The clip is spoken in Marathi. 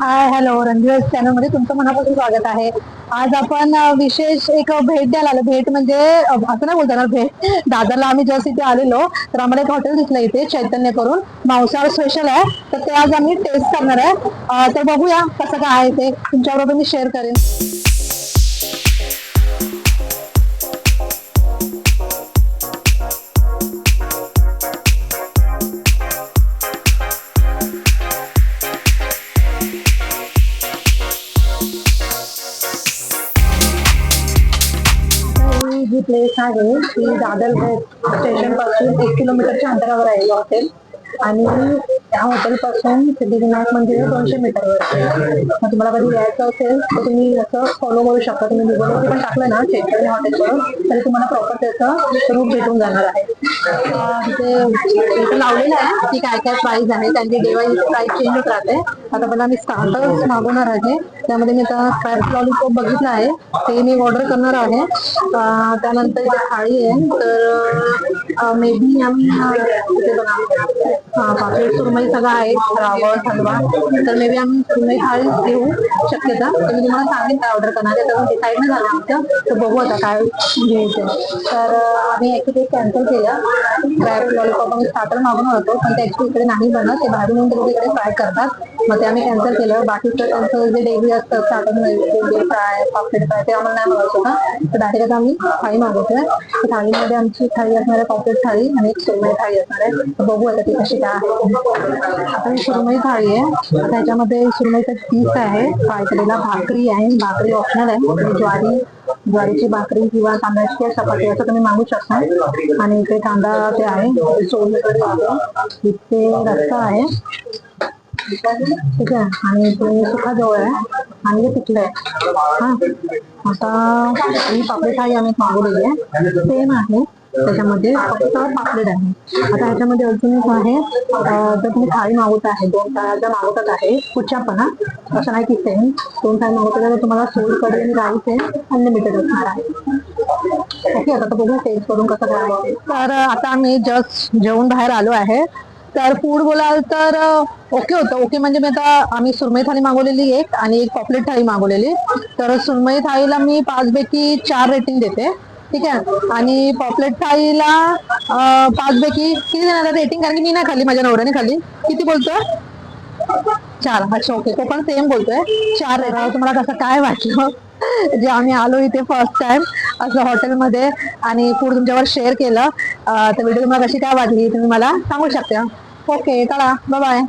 हाय हॅलो रणजित चॅनलमध्ये तुमचं मनापासून स्वागत आहे. आज आपण विशेष एक भेट द्यायला आलो. भेट म्हणजे असं नाही बोलता ना भेट. दादरला आम्ही जस्ट इथे आलेलो. तर आम्हाला एक हॉटेल दिसलं इथे चैतन्य करून. मांसाहार स्पेशल आहे. तर ते आज आम्ही टेस्ट करणार आहे. तर बघूया कसं काय आहे ते. तुमच्याबरोबर मी शेअर करेन. जी प्लेस आहे ती दादर स्टेशनपासून एक किलोमीटरच्या अंतरावर आहे हॉटेल आणि त्या हॉटेल पासून सिद्धिविनायक मंदिर दोनशे मीटरवर आहे. मग तुम्हाला कधी यायचं असेल तर तुम्ही असं फॉलो करू शकता. तुम्ही गुगलवरती पण टाकलं ना चैतन्य हॉटेल तरी तुम्हाला प्रॉपर त्याचं रूट भेटून जाणार आहे. तिथे लावलेलं आहे. की काय काय प्राइस आहे त्यांची डेवाईज प्राईस चेंज होत राहते. आता मला मी स्टार्टर्स मागवणार आहे. त्यामध्ये मी आता स्पॅट लॉलीपॉप बघितलं आहे. ते मी ऑर्डर करणार आहे. त्यानंतर इथे थाळी आहे. तर मे बी आम्ही अं, बघा. पापलेट सुरमई सगळं आहे. रावळ हलवा. तर मे बी आम्ही सुरमई थाळी घेऊ शक्यता. तर मी तुम्हाला सांगेन काय ऑर्डर करणार आहे. तर डिसाईड नाही झालं आमचं. तर बघू आता काय घ्यायचं तर आम्ही ऍक्च्युली कॅन्सल केलं. क्रॅप लॉलीपॉप आम्ही स्टार्टर मागवणार होतो. पण ते ऍक्च्युली इकडे नाही बनत. ते बाहेरून तिकडे ते इकडे फ्राय करतात. मग ते आम्ही कॅन्सल केलं बाकीचं त्यांचं जे डेली असतं स्टार्टर फ्राय पॉपलेट फ्राय ते आम्हाला नाही मागवायचं होतं. तर डायरेक्ट आता आम्ही थाळी मागवतोय. थाळीमध्ये आमची थाळी असणार आहे पॉपलेट थाळी आणि एक सुरमई थाळी असणार आहे. बघू आता ती कशी काय आहे. आता ही सुरमई थाळी आहे. आता ह्याच्यामध्ये सुरमईचा पीस आहे फ्राय केलेला भाकरी आहे भाकरी ऑप्शनल आहे. म्हणजे ज्वारी ज्वारीची भाकरी किंवा तांदळाची किंवा चपाती असं तुम्ही मागू शकता. आणि इथे कांदा ते आहे सोलकढी आहे इथे रस्ता आहे. ठीक आहे आणि ते सुखाजवळ आहे आणि ते पिठलं आहे हा आता ही पापडी थाळी आम्ही मागवलेली आहे सेम आहे त्याच्यामध्ये फक्त पापलेट आहे आता ह्याच्यामध्ये अजून एक आहे जर तुम्ही थाळी मागवत आहे दोन थाळ्या जर मागवतात आहे कुठच्या पण असं नाही की सेम दोन थाळी मागवतात तर तुम्हाला सोल कढी आणि राईस आहे अनलिमिटेड असणार आहे ओके आता तर बघूया टेस्ट करून कसं करायचं तर आता आम्ही जस्ट जेवून बाहेर आलो आहे. तर फूड बोलाल तर ओके होतं. ओके म्हणजे मी आता आम्ही सुरमई थाळी मागवलेली एक आणि एक पॉपलेट थाळी मागवलेली. तर सुरमई थाळीला मी पाच पैकी चार रेटिंग देते. ठीक आहे? आणि पॉपलेट थाळीला पाचपैकी पाच पैकी किती देणार रेटिंग कारण की मी नाही खाली माझ्या नवऱ्याने खाली किती बोलतोय? चार. अच्छा ओके तो पण सेम बोलतोय. चार. रेटिंग तुम्हाला कसं काय वाटलं? जे आम्ही आलो इथे फर्स्ट टाइम असं हॉटेलमध्ये आणि फूड तुमच्यावर शेअर केलं. तर व्हिडिओ तुम्हाला कशी काय वाटली तुम्ही मला सांगू शकता. ओके चला बाय